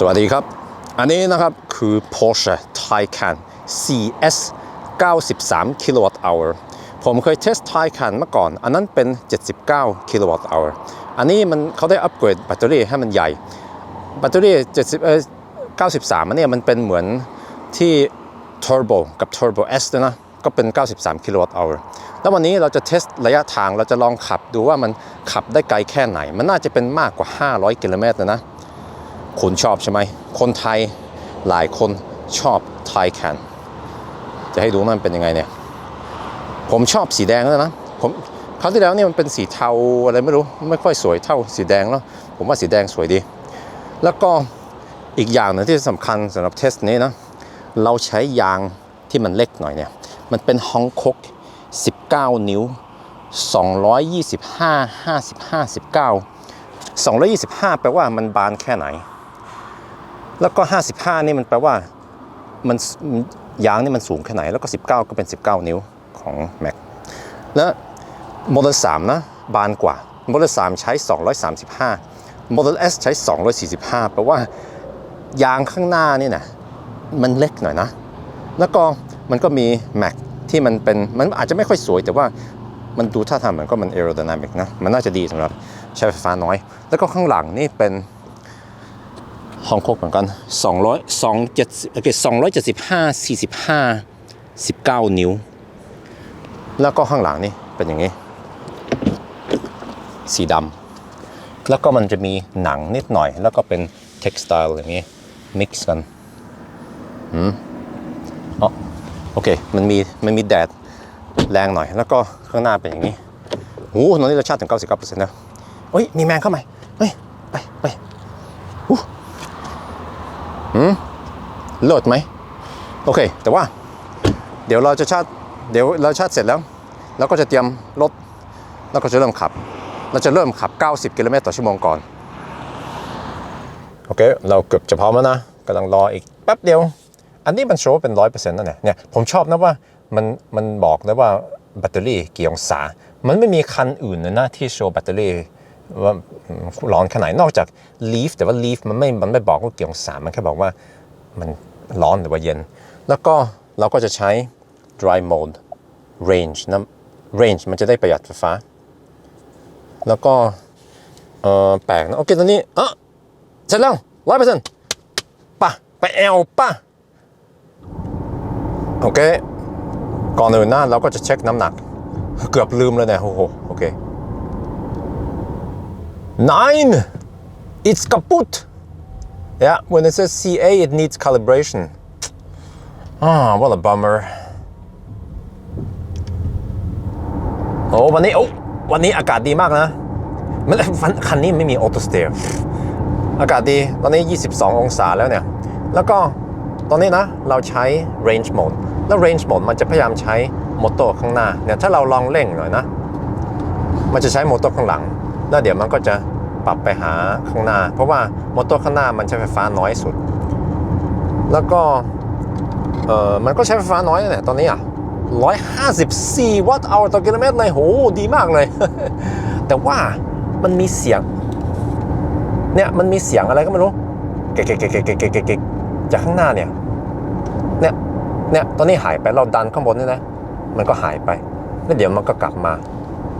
สวัสดีครับ อันนี้นะครับคือ Porsche Taycan CS 93 kWh ผมเคยเทส Taycan เมื่อก่อน อันนั้นเป็น 79 kWh อันนี้มันเขาได้อัปเกรดแบตเตอรี่ให้มันใหญ่ แบตเตอรี่ 70เอ่อ93 อันนี้มันเป็นเหมือนที่ Turbo กับ Turbo S นะ ก็เป็น 93 kWh แล้ววันนี้เราจะเทสระยะทางเราจะลองขับดูว่ามันขับได้ไกลแค่ไหน มันน่าจะเป็นมากกว่า 500 กิโลเมตรนะนะ คุณชอบใช่ไหม คนไทยหลายคนชอบไทยแคนจะให้ดูว่ามันเป็นยังไงเนี่ย ผมชอบสีแดงแล้วนะ ผมคราวที่แล้วเนี่ยมันเป็นสีเทาอะไรไม่รู้ ไม่ค่อยสวยเท่าสีแดงแล้วผมว่าสีแดงสวยดี แล้วก็อีกอย่างหนึงที่สำคัญสำหรับเทสนี้นะ เราใช้ยางที่มันเล็กหน่อยเนี่ย มันเป็นฮองคก19 นิ้ว 225 55 19 225 แปลว่ามันบานแค่ไหน แล้วก็ 55 นี่มันแปลว่ามันยางนี่มันสูงแค่ไหน แล้วก็ 19 ก็เป็น 19 นิ้วของ Mac และโมเดล3นะบานกว่าโมเดล3ใช้ 235โมเดล S ใช้ 245 แปลว่ายางข้างหน้านี่นะมันเล็กหน่อยนะ แล้วก็มันก็มี Mac ที่มันเป็นมันอาจจะไม่ค่อยสวยแต่ว่ามันดูท่าทางเหมือนก็มัน aerodynamic นะ มันน่าจะดีสำหรับใช้ไฟฟ้าน้อย แล้วก็ข้างหลังนี่เป็น ฮองคกเหมือนกัน200 270โอเค275 45 19 นิ้ว แล้วก็ข้างหลังนี่เป็นอย่างนี้ สีดำแล้วก็มันจะมีหนังนิดหน่อย แล้วก็เป็น textile อย่างนี้ mix กันอืมเอโอเค มันมีมันมีแดดแรงหน่อย แล้วก็ข้างหน้าเป็นอย่างนี้โอ้โหตอนนี้รสชาติถึง 99%แล้วเฮ้ย มีแมงเข้ามาเฮ้ย ไปไปอู้ หืมเลิศไหมโอเค แต่ว่า เดี๋ยวเราจะชาร์จเดี๋ยวเราชาร์จเสร็จแล้วเราก็จะเตรียมรถแล้วก็จะเริ่มขับ เราจะเริ่มขับ 90 กิโลเมตรต่อชั่วโมงก่อน โอเค เราเกือบจะพร้อมแล้วนะกำลังรออีกแป๊บเดียว อันนี้มันโชว์เป็นร้อยเปอร์เซ็นต์นั่นแหละเนี่ยผมชอบนะว่ามันมันบอกนะว่าแบตเตอรี่กี่องศา มันไม่มีคันอื่นเลยนะที่โชว์แบตเตอรี่ ว่าร้อนขนาดไหนนอกจาก Leaf แต่ว่า Leaf มันไม่มันไม่บอกว่าเกี่องศามันแค่บอกว่ามันร้อนหรือว่าเย็น แล้วก็เราก็จะใช้ dry mode range นะ range มันจะได้ประหยัดไฟฟ้า แล้วก็เออแปลกนะโอเคตอนนี้เออเสร็จแล้วร้อยเปอร์เซ็นต์ป่ะไปแอลป่ะโอเค ก่อนอื่นนะเราก็จะเช็คน้ำหนัก เกือบลืมเลยเนี่ยโอ้โหโอเค nine it's kaput yeah when it says CA it needs calibration ah what a bummer โอ้วันนี้โอ้วันนี้อากาศดีมากนะมันคันนี้ไม่มีออโตสเต r อากาศดีตอนนี้ 22 องศาแล้วเนี่ย แล้วก็ตอนนี้นะ เราใช้ range mode แล้ว range mode มันจะพยายามใช้มอเตอร์ข้างหน้าเนี่ยถ้าเราลองเร่งหน่อยนะ มันจะใช้มอเตอร์ข้างหลัง แล้วเดี๋ยวมันก็จะ ปรับไปหาข้างหน้า เพราะว่ามอเตอร์ข้างหน้ามันใช้ไฟฟ้าน้อยสุด แล้วก็เออมันก็ใช้ไฟฟ้าน้อยนะเนี่ยตอนนี้อะ154 วัตต์เอาต่อกิโลเมตรเลยโหดีมากเลย แต่ว่ามันมีเสียง เนี่ยมันมีเสียงอะไรก็ไม่รู้เก๊เก๊เก๊กเก๊กเก๊กเก๊กเก๊กจากข้างหน้าเนี่ย เนี่ย เนี่ยตอนนี้หายไปเราดันข้างบนนี่นะ มันก็หายไป แล้วเดี๋ยวมันก็กลับมา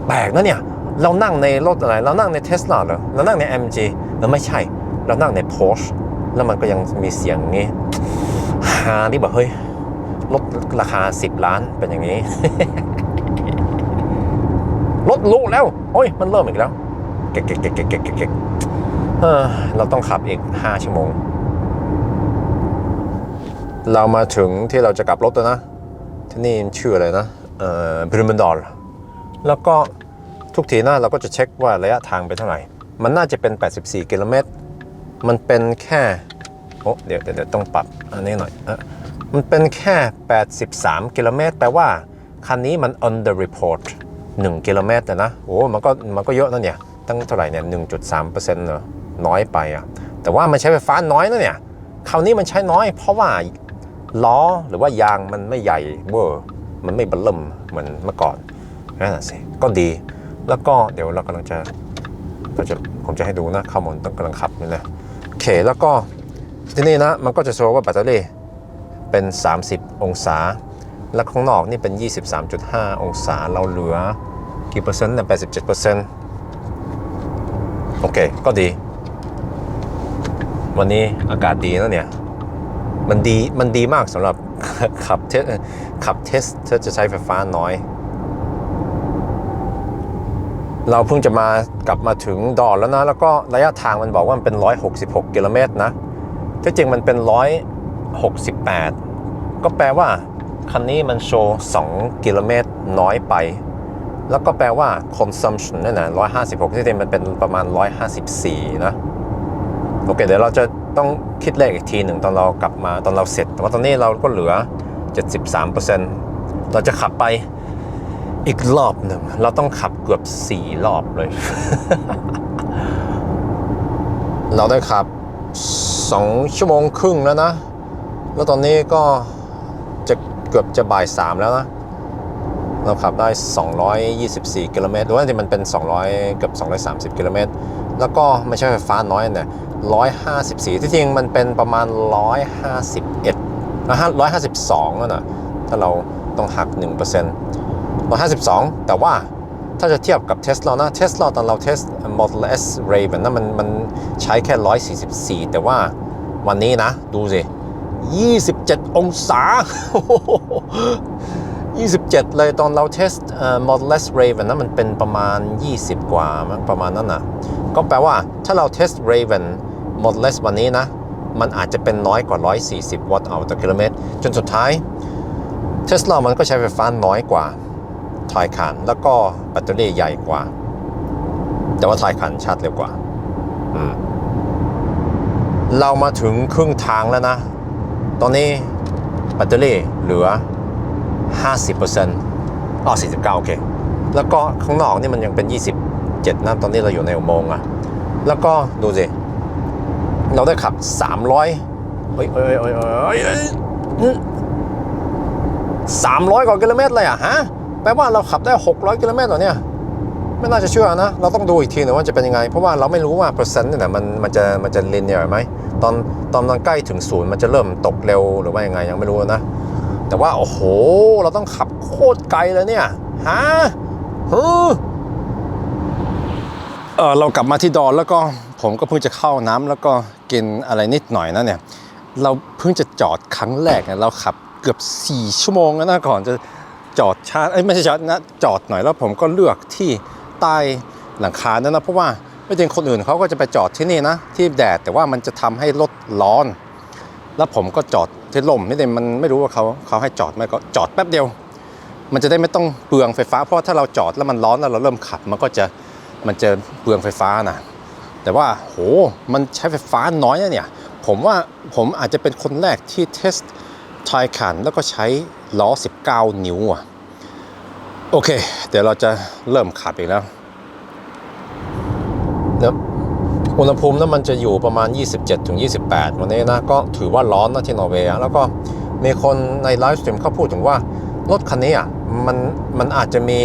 แปลกนะเนี่ย เรานั่งในรถอะไร เรานั่งในเทสลาเหรอเรานั่งใน MG แล้วไม่ใช่ เรานั่งใน Porsche แล้วมันก็ยังมีเสียงอย่างงี้ฮาที่บอกเฮ้ยรถราคา 10 ล้านเป็นอย่างนี้รถลุแล้วโอ้ยมันเริ่มอีกแล้วเก๊กเก๊กเก๊กเก๊กเก๊กเราต้องขับอีก 5 ชั่วโมง เรามาถึงที่เราจะกลับรถแล้วนะ ที่นี่ชื่ออะไรนะ เอ่อบริมันดอลแล้วก็ ทุกทีนะเราก็จะเช็คว่าระยะทางเป็นเท่าไหร่ มันน่าจะเป็น 84 กิโลเมตร มันเป็นแค่ โอ้เดี๋ยวเดี๋ยวต้องปรับอันนี้หน่อยออมันเป็นแค่ 83 กิโลเมตร แปลว่า คันนี้มัน under report 1 กิโลเมตรนะ โอ้มันก็มันก็เยอะนะเนี่ย ตั้งเท่าไหร่เนี่ย 1.3%เนอะน้อยไปอะ แต่ว่ามันใช้ไฟฟ้าน้อยนะเนี่ย คราวนี้มันใช้น้อย เพราะว่าล้อหรือว่ายางมันไม่ใหญ่เวอร์ มันไม่บัลลมเหมือนเมื่อก่อนนั่นสิ ก็ดี แล้วก็เดี๋ยวเรากำลังจะเราจะผมจะให้ดูนะข้าวมนต้องกำลังขับนี่นะโอเคแล้วก็ที่นี่นะมันก็จะโชว์ว่าแบตเตอรี่เป็น 30 องศา แล้วข้างนอกนี่เป็น 23.5 องศาเราเหลือกี่เปอร์เซ็นต์เนี่ย87เปอร์เซ็นต์โอเค ก็ดี วันนี้อากาศดีนะเนี่ย มันดี มันดีมากสำหรับขับเทสขับเทสถ้าจะใช้ไฟฟ้าน้อย เราเพิ่งจะมากลับมาถึงดอนแล้วนะ แล้วก็ระยะทางมันบอกว่ามันเป็น 166กิโลเมตรนะที่จริงมันเป็น 168 ก็แปลว่า คันนี้มันโชว์ 2 กิโลเมตรน้อยไป แล้วก็แปลว่า consumption นั่นะ156 ที่จริงมันเป็นประมาณ 154 นะ โอเค เดี๋ยวเราจะต้องคิดเลขอีกทีหนึ่งตอนเรากลับมาตอนเราเสร็จ แต่ว่าตอนนี้เราก็เหลือ 73%เราจะขับไป อีกรอบหนึ่งเราต้องขับเกือบ4รอบเลย เราได้ขับ2ชั่วโมงครึ่งแล้วนะ แล้วตอนนี้ก็จะเกือบจะบ่าย3แล้วนะ เราขับได้ 224 กิโลเมตรหรือว่าที่มันเป็น 200 เกือบ 230 กิโลเมตร แล้วก็ไม่ใช่ไฟฟ้าน้อยเนี่ย154 ที่จริงมันเป็นประมาณ 151นะฮะ152นั่นนะถ้าเราต้องหัก 1% 152แต่ว่าถ้าจะเทียบกับเทสลานะเทสลาตอนเราเทส Model S Raven นะมันมันใช้แค่144แต่ว่าวันนี้นะ ดูสิ27องศา27 เลยตอนเราเทสเอ่อ Model S Raven นะมันเป็นประมาณ 20 กว่ามั้งประมาณนั้นนะก็แปลว่าถ้าเราเทส Raven Model S วันนี้นะ มันอาจจะเป็นน้อยกว่า 140 วัตต์เอาต่อกิโลเมตร จนสุดท้ายเทสลามันก็ใช้ไฟฟ้าน้อยกว่า ทายคันแล้วก็แบตเตอรี่ใหญ่กว่า แต่ว่าทายคันชาร์จเร็วกว่า เรามาถึงครึ่งทางแล้วนะ ตอนนี้แบตเตอรี่เหลือ 50%อ๋อ49 โอเค แล้วก็ข้างนอกนี่มันยังเป็น 27นะตอนนี้เราอยู่ในอุโมงค์อะแล้วก็ดูสิ เราได้ขับ 300เฮ้ยเฮ้ยเฮ้ยเฮ้ยเฮ้ยสามร้อยกว่ากิโลเมตรเลยอะฮะ แปลว่าเราขับได้ 600 กิโลเมตรเหรอเนี่ยไม่น่าจะเชื่อนะ เราต้องดูอีกทีหนึ่งว่าจะเป็นยังไง เพราะว่าเราไม่รู้ว่าเปอร์เซ็นต์เนี่ยมันมันจะมันจะลินเนียไหมตอนตอนมันใกล้ถึงศูนย์มันจะเริ่มตกเร็วหรือว่ายังไงยังไม่รู้นะ แต่ว่าโอ้โห เราต้องขับโคตรไกลเลยเนี่ยฮะฮึเออเรากลับมาที่ดอนแล้วก็ผมก็เพิ่งจะเข้าน้ำแล้วก็กินอะไรนิดหน่อยนะเนี่ย เราเพิ่งจะจอดครั้งแรกเนี่ยเราขับเกือบ 4 ชั่วโมงแล้วนะก่อนจะ จอดชาร์จไม่ใช่จอดนะจอดหน่อยแล้วผมก็เลือกที่ใต้หลังคานั่นนะเพราะว่าไม่จริงคนอื่นเขาก็จะไปจอดที่นี่นะ ที่แดดแต่ว่ามันจะทำให้รถร้อน แล้วผมก็จอดที่ลมไม่ได้มันไม่รู้ว่าเขาเขาให้จอดไหมก็จอดแป๊บเดียว มันจะได้ไม่ต้องเปลืองไฟฟ้า เพราะถ้าเราจอดแล้วมันร้อนแล้วเราเริ่มขับ มันก็จะมันจะเปลืองไฟฟ้านะแต่ว่าโหมันใช้ไฟฟ้าน้อยนะเนี่ย ผมว่าผมอาจจะเป็นคนแรกที่เทส ทายขันแล้วก็ใช้ล้อ 19 นิ้วอะโอเค เดี๋ยวเราจะเริ่มขับอีกแล้วนะอุณหภูมินั้นมันจะอยู่ประมาณ 27-28ถึง28 วันนี้นะ ก็ถือว่าร้อนนะที่นอร์เวย์แล้วก็มีคนในไลฟ์สตรีมเขาพูดถึงว่ารถคันนี้อะมันมันอาจจะมี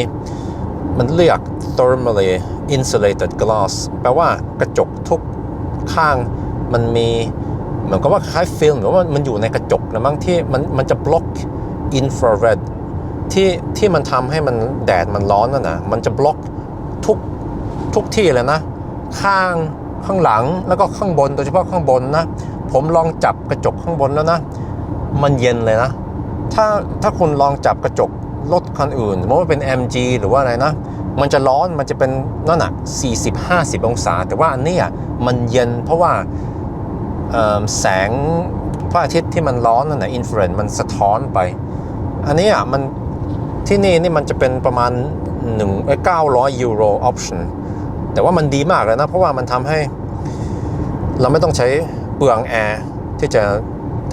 มันเรียก thermally insulated glass แปลว่ากระจกทุกข้างมันมี เหมือนกับว่าคล้ายฟิล์มหรือว่ามันอยู่ในกระจกนะมั้งที่มันมันจะบล็อกอินฟราเรดที่ที่มันทำให้มันแดดมันร้อนนั่นนะมันจะบล็อกทุกทุกที่เลยนะ ข้างข้างหลังแล้วก็ข้างบนโดยเฉพาะข้างบนนะ ผมลองจับกระจกข้างบนแล้วนะ มันเย็นเลยนะ ถ้าถ้าคุณลองจับกระจกรถคันอื่นสมมติว่าเป็น MG หรือว่าอะไรนะ มันจะร้อนมันจะเป็นนั่นน่ะ40-50 องศา แต่ว่าอันนี้มันเย็นเพราะว่า แสงพระอาทิตย์ที่มันร้อนนั่นนะอินฟลูเอนมันสะท้อนไป อันนี้อะมันที่นี่นี่มันจะเป็นประมาณ1 900ยูโรออปชั่นแต่ว่ามันดีมากเลยนะ เพราะว่ามันทำให้ เราไม่ต้องใช้เปลืองแอร์ที่จะ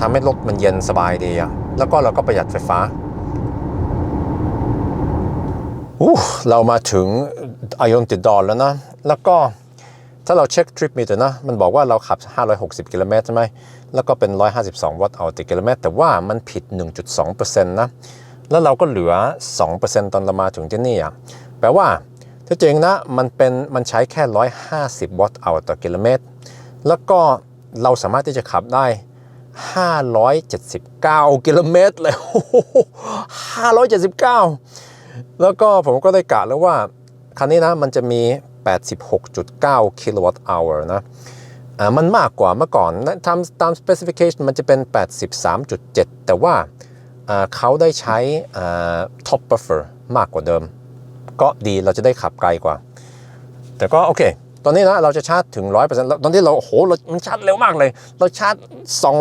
ทำให้รถมันเย็นสบายดีอะแล้วก็เราก็ประหยัดไฟฟ้าอู้เรามาถึงอายอนติดดอนแล้วนะ แล้วก็ ถ้าเราเช็คทริปมีแต่นะ มันบอกว่าเราขับ 560 กิโลเมตรใช่ไหม แล้วก็เป็น 152 วัตต์เอาต่อกิโลเมตร แต่ว่ามันผิด 1.2%นะ แล้วเราก็เหลือ 2%ตอนเรามาถึงที่นี่อะ แปลว่าที่จริงนะ มันเป็น มันใช้แค่ 150 วัตต์เอาต่อกิโลเมตร แล้วก็เราสามารถที่จะขับได้ 579 กิโลเมตรเลย579 แล้วก็ผมก็ได้กะแล้วว่าคันนี้นะ มันจะมี 86.9กิโลวัตต์อเวอร์นะมันมากกว่าเมื่อก่อนนะตามตาม specification มันจะเป็น 83.7 แต่ว่าเขาได้ใช้อ่า top buffer มากกว่าเดิม ก็ดีเราจะได้ขับไกลกว่า แต่ก็โอเค ตอนนี้นะเราจะชาร์จถึง 100%ตอนที่เราโหเรามันชาร์จเร็วมากเลย เราชาร์จ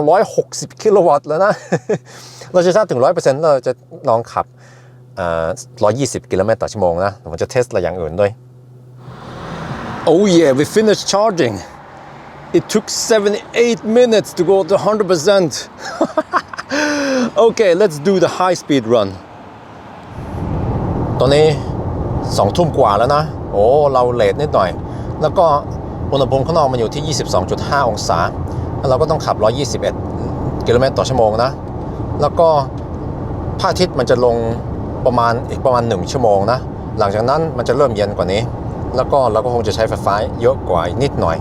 260 กิโลวัตต์แล้วนะ เราจะชาร์จถึง 100%เราจะลองขับ 120 กิโลเมตรต่อชั่วโมงนะผมจะเทสอะไรอย่างอื่นด้วย Oh yeah we finished charging it took 78 minutes to go to 100% okay let's do the high speed run ตอนนี้สองทุ่มกว่าแล้วนะ โอ้ เราเลทนิดหน่อย แล้วก็อุณหภูมิข้างนอกมันอยู่ที่ 22.5 องศา แล้วเราก็ต้องขับ 121 กิโลเมตรต่อชั่วโมงนะ แล้วก็พระอาทิตย์มันจะลงประมาณอีกประมาณ 1 ชั่วโมงนะ หลังจากนั้นมันจะเริ่มเย็นกว่านี้ แล้วก็เราก็คงจะใช้ไฟฟ้าเยอะกว่านิดหน่อย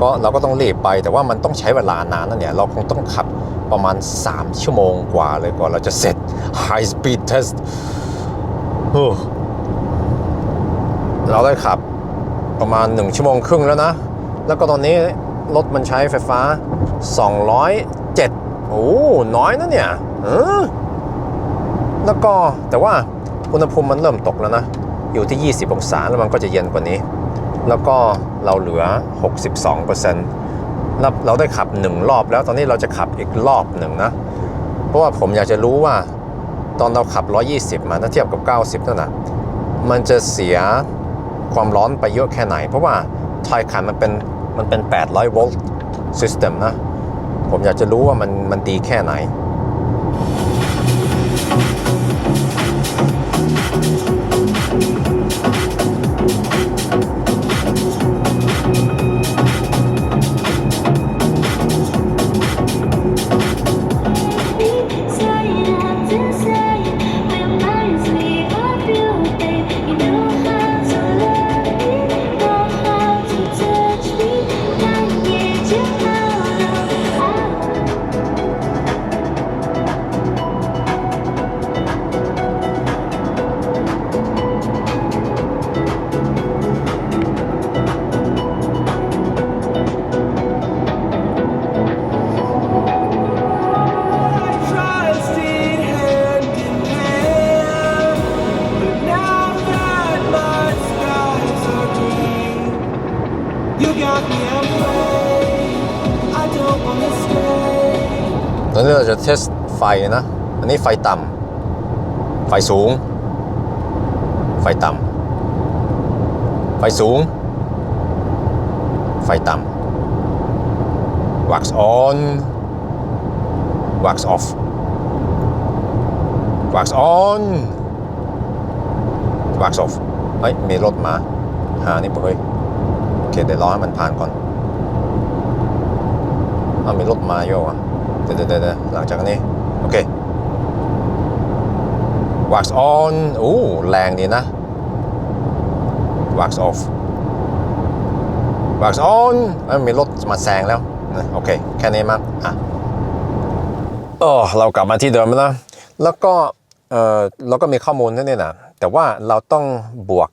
ก็เราก็ต้องรีบไปแต่ว่ามันต้องใช้เวลานานนะเนี่ยเราคงต้องขับประมาณ 3 ชั่วโมงกว่าเลยกว่าเราจะเสร็จ High Speed Test เราได้ขับประมาณ 1 ชั่วโมงครึ่งแล้วนะ แล้วก็ตอนนี้รถมันใช้ไฟฟ้า 207 โอ้ น้อยนะเนี่ยแล้วก็แต่ว่าอุณหภูมิมันเริ่มตกแล้วนะ อยู่ที่ 20 องศาแล้วมันก็จะเย็นกว่านี้ แล้วก็เราเหลือ 62%แล้วเราได้ขับ 1 รอบแล้วตอนนี้เราจะขับอีกรอบหนึ่งนะ เพราะว่าผมอยากจะรู้ว่าตอนเราขับ 120 มาถ้าเทียบกับ 90นั่นนะมันจะเสียความร้อนไปเยอะแค่ไหน เพราะว่าทอยคันมันเป็นมันเป็น 800 โวลต์ซิสเต็มนะ ผมอยากจะรู้ว่ามันมันดีแค่ไหน นี้เราจะเทสไฟนะ อันนี้ไฟต่ำไฟสูง ไฟต่ำไฟสูง ไฟต่ำ wax on wax off wax on wax off เฮ้ยมีรถมาหานี่เฮ้ยโอเคเดี๋ยวรอให้มันผ่านก่อนเอามีรถมาโยอะเดี๋ยว เดี๋ยวเดี๋ยวหลังจากนี้ โอเค wax on โอ้แรงดีนะ wax off wax on เอ้ยมีรถมาแซงแล้วนะโอเค แค่นี้มั้งอะโอ้เรากลับมาที่เดิมแล้ว แล้วก็เออเราก็มีข้อมูลนั่นนี่นะแต่ว่าเราต้องบวก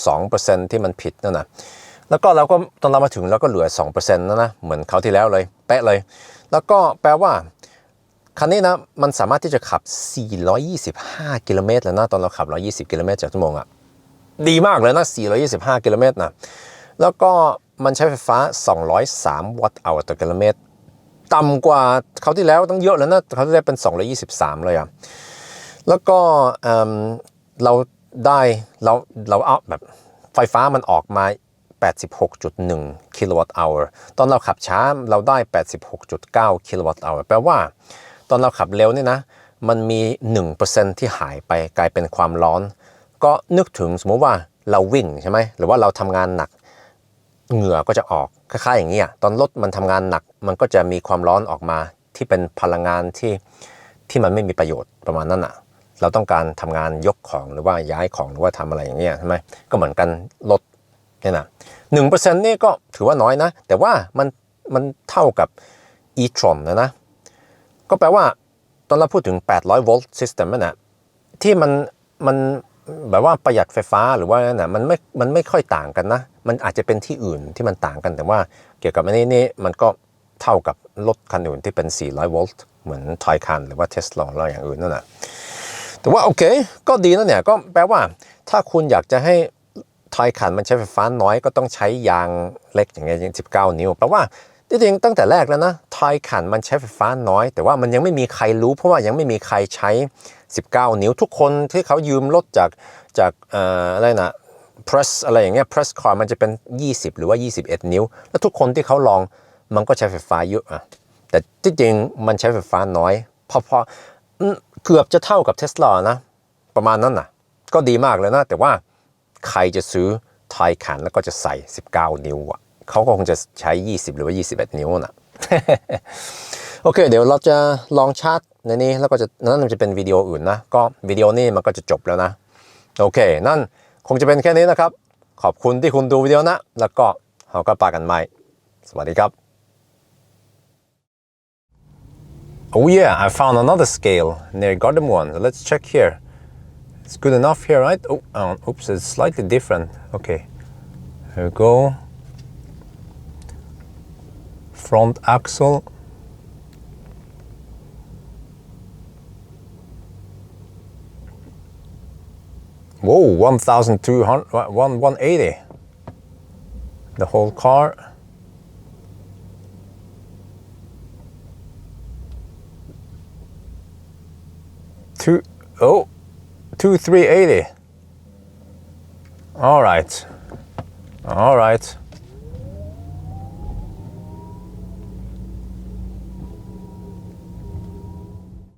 1.2%ที่มันผิดนั่นนะแล้วก็เราก็ตอนเรามาถึงเราก็เหลือ 2%นะนะ เหมือนเขาที่แล้วเลย เป๊ะเลย แล้วก็แปลว่าคันนี้นะมันสามารถที่จะขับ 425 กิโลเมตรแล้วนะตอนเราขับ 120 กิโลเมตรจากชั่วโมงอะดีมากเลยนะ 425 กิโลเมตรนะแล้วก็มันใช้ไฟฟ้า 203 วัตต์เอาต่อกิโลเมตรต่ำกว่าเขาที่แล้วต้องเยอะแล้วนะเขาที่แล้วเป็น 223 เลยอะแล้วก็เราได้เราเราเอาแบบไฟฟ้ามันออกมา 86.1 กิโลวัตต์เอาตอนเราขับช้าเราได้ 86.9 กิโลวัตต์เอาแปลว่า ตอนเราขับเร็วนี่นะ มันมี 1%ที่หายไปกลายเป็นความร้อน ก็นึกถึงสมมติว่าเราวิ่งใช่ไหมหรือว่าเราทำงานหนักเหงื่อก็จะออกคล้ายๆอย่างนี้ยตอนรถมันทำงานหนัก มันก็จะมีความร้อนออกมาที่เป็นพลังงานที่ที่มันไม่มีประโยชน์ประมาณนั้นอะ เราต้องการทำงานยกของหรือว่าย้ายของหรือว่าทำอะไรอย่างเงี้ยใช่ไหมก็เหมือนกันรถเนี่ยนะ หนึ่งเปอร์เซ็นต์นี่ก็ถือว่าน้อยนะ แต่ว่ามันมันเท่ากับ e-tron นะนะ ก็แปลว่าตอนเราพูดถึง 800 โวลต์ system นั่นนะที่มันมันแบบว่าประหยัดไฟฟ้าหรือว่านั่นนะมันไม่มันไม่ค่อยต่างกันนะ มันอาจจะเป็นที่อื่นที่มันต่างกันแต่ว่าเกี่ยวกับอันนี้นี่มันก็เท่ากับรถคันอื่นที่เป็น 400 โวลต์ เหมือนทอยคันหรือว่าเทสลาอะไรอย่างอื่นนั่นแหละแต่ว่าโอเค ก็ดีนะเนี่ย ก็แปลว่าถ้าคุณอยากจะให้ ทอยคันมันใช้ไฟฟ้าน้อยก็ต้องใช้ยางเล็กอย่างเงี้ยอย่าง19 นิ้วแปลว่าจริงๆตั้งแต่แรกแล้วนะทอยคันมันใช้ไฟฟ้าน้อย แต่ว่ามันยังไม่มีใครรู้ เพราะว่ายังไม่มีใครใช้ 19 นิ้ว ทุกคนที่เขายืมรถจากจากอะไรนะ press อะไรอย่างเงี้ย press car มันจะเป็น 20 หรือว่า 21 นิ้ว แล้วทุกคนที่เขาลองมันก็ใช้ไฟฟ้าเยอะอะแต่ที่จริงมันใช้ไฟฟ้าน้อยพอพออืมเกือบจะเท่ากับเทสลานะ ประมาณนั้นน่ะก็ดีมากเลยนะ แต่ว่า ใครจะซื้อไทยขันแล้วก็จะใส่ 19 นิ้วอะเขาก็คงจะใช้ 20 หรือว่า 21 นิ้วนะโอเค เดี๋ยวเราจะลองชาร์จในนี้แล้วก็จะนั่นมันจะเป็นวิดีโออื่นนะ ก็วิดีโอนี้มันก็จะจบแล้วนะ โอเค นั่นคงจะเป็นแค่นี้นะครับ ขอบคุณที่คุณดูวิดีโอนะ แล้วก็เราก็ปากันใหม่ สวัสดีครับ Oh yeah, I found another scale near Garden one. Let's check here. It's good enough here, right? Oh, um, oops, it's slightly different. Okay, here we go. Front axle. Whoa, 1,200, one- 180. The whole car. Two, oh, two 380. All right. All right.